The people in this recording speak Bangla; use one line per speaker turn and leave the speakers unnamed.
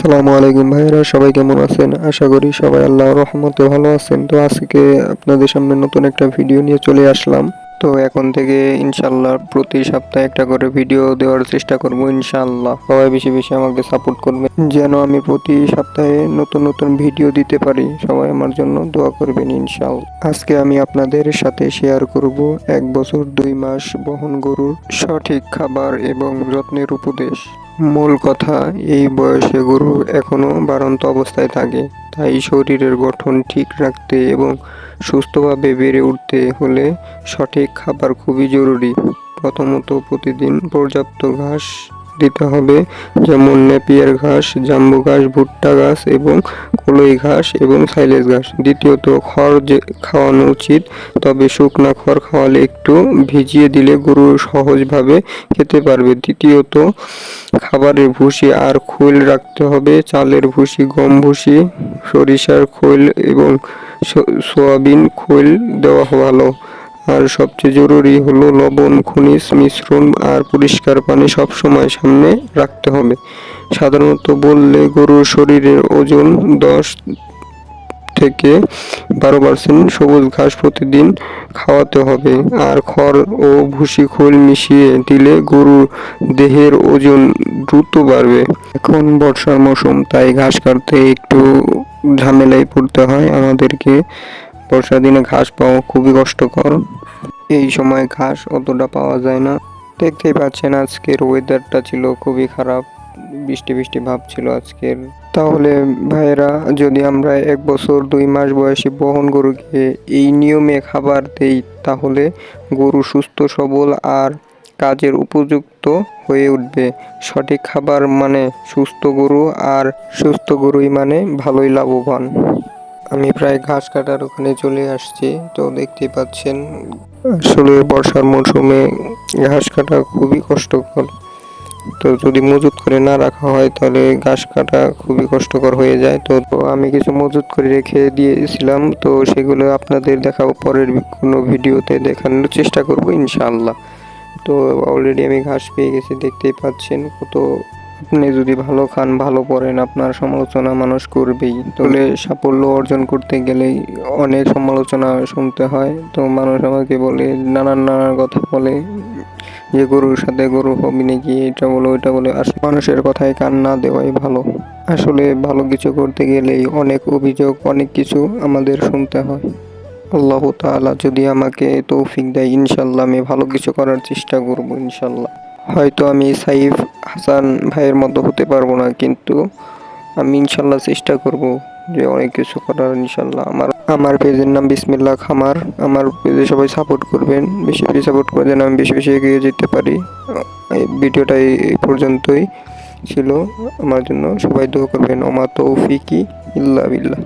আসসালামু আলাইকুম ভাইয়েরা, সবাই কেমন আছেন? আশা করি সবাই আল্লাহর রহমতে ভালো আছেন। তো আজকে আপনাদের সামনে নতুন একটা ভিডিও নিয়ে চলে আসলাম। তো এখন থেকে ইনশাল্লাহ প্রতি সপ্তাহে একটা করে ভিডিও দেওয়ার চেষ্টা করব, ইনশাল্লাহ। সবাই বেশি বেশি আমাকে সাপোর্ট করবেন যেন আমি প্রতি সপ্তাহে নতুন নতুন ভিডিও দিতে পারি। সবাই আমার জন্য দোয়া করবেন, ইনশাল্লাহ। আজকে আমি আপনাদের সাথে শেয়ার করব এক বছর দুই মাস বহন গরুর সঠিক খাবার এবং যত্নের উপদেশ। মূল কথা, এই বয়সে গরু এখনও বাড়ন্ত অবস্থায় থাকে। তাই শরীরের গঠন ঠিক রাখতে এবং সুস্থভাবে বেড়ে উঠতে হলে সঠিক খাবার খুবই জরুরি। প্রথমত প্রতিদিন পর্যাপ্ত ঘাস দিতে হবে, যেমন নেপিয়ার ঘাস, জাম্বু ঘাস, ভুট্টা ঘাস এবং কলই ঘাস এবং সাইলেজ ঘাস। দ্বিতীয়ত, খড় যে খাওয়ানো উচিত, তবে শুকনা খড় খাওয়ালে একটু ভিজিয়ে দিলে গরু সহজভাবে খেতে পারবে। তৃতীয়ত, খাবারের ভুসি আর খৈল রাখতে হবে, চালের ভুসি, গম ভুসি, সরিষার খৈল এবং সোয়াবিন, খৈল দেওয়া ভালো। আর সবচেয়ে জরুরি হলো লবণ, খনিজ মিশ্রণ আর পরিষ্কার পানি সবসময় সামনে রাখতে হবে। সাধারণত বললে গরুর শরীরের ওজন দশ থেকে বারো পার্সেন্ট, সবুজ ঘাস প্রতিদিন খাওয়াতে হবে। আর খড় ও ভুসি খোল মিশিয়ে দিলে গরুর দেহের ওজন দ্রুত বাড়বে। এখন বর্ষার মৌসুম, তাই ঘাস কাটতে একটু ঝামেলায় পড়তে হয়। আমাদেরকে বর্ষা দিনে ঘাস পাওয়া খুবই কষ্টকর। এই সময় ঘাস অতটা পাওয়া যায় না। দেখতেই পাচ্ছেন আজকের ওয়েদারটা ছিল খুবই খারাপ। বৃষ্টি বৃষ্টি ভাব ছিল আজকের। তাহলে ভাইয়েরা, যদি আমরা এক বছর দুই মাস বয়সী বহন গরুকে এই নিয়মে খাবার দেই, তাহলে গরু সুস্থ, সবল আর কাজের উপযুক্ত হয়ে উঠবে। সঠিক খাবার মানে সুস্থ গরু আর সুস্থ গরুই মানে ভালোই লাভবান। আমি প্রায় ঘাস কাটার ওখানে চলে আসছি, তো দেখতেই পাচ্ছেন, আসলে বর্ষার মৌসুমে ঘাস কাটা খুবই কষ্টকর। তো যদি মজুত করে না রাখা হয়, তাহলে ঘাস কাটা খুবই কষ্টকর হয়ে যায়। তো আমি কিছু মজুত করে রেখে দিয়েছিলাম, তো সেগুলো আপনাদের দেখাবো পরের কোনো ভিডিওতে দেখানোর চেষ্টা করব, ইনশাআল্লাহ। তো অলরেডি আমি ঘাস পেয়ে গেছি, দেখতেই পাচ্ছেন কত। আপনি যদি ভালো খান, ভালো পড়েন, আপনার সমালোচনা মানুষ করবেই। তাহলে সাফল্য অর্জন করতে গেলেই অনেক সমালোচনা শুনতে হয়। তো মানুষ আমাকে বলে, নানান নানান কথা বলে, যে গরুর সাথে গরু হবি নাকি, এটা বলো, ওইটা বলে। আর মানুষের কথায় কান না দেওয়াই ভালো। আসলে ভালো কিছু করতে গেলেই অনেক অভিযোগ, অনেক কিছু আমাদের শুনতে হয়। আল্লাহ তাআলা যদি আমাকে তৌফিক দেয় ইনশাল্লাহ আমি ভালো কিছু করার চেষ্টা করব ইনশাল্লাহ হয়তো আমি সাইফ হাসান ভাইয়ের মতো হতে পারব না, কিন্তু আমি ইনশাল্লাহ চেষ্টা করব যে অনেক কিছু করার ইনশাল্লাহ আমার আমার পেজের নাম বিসমিল্লাহ খামার। আমার পেজে সবাই সাপোর্ট করবেন। বেশি বেশি সাপোর্ট করে যেন আমি বেশি বেশি এগিয়ে যেতে পারি। ভিডিওটা এই এই পর্যন্তই ছিল। আমার জন্য সবাই দোয়া করবেন। ওমা তৌফিকি ইল্লা বিল্লাহ।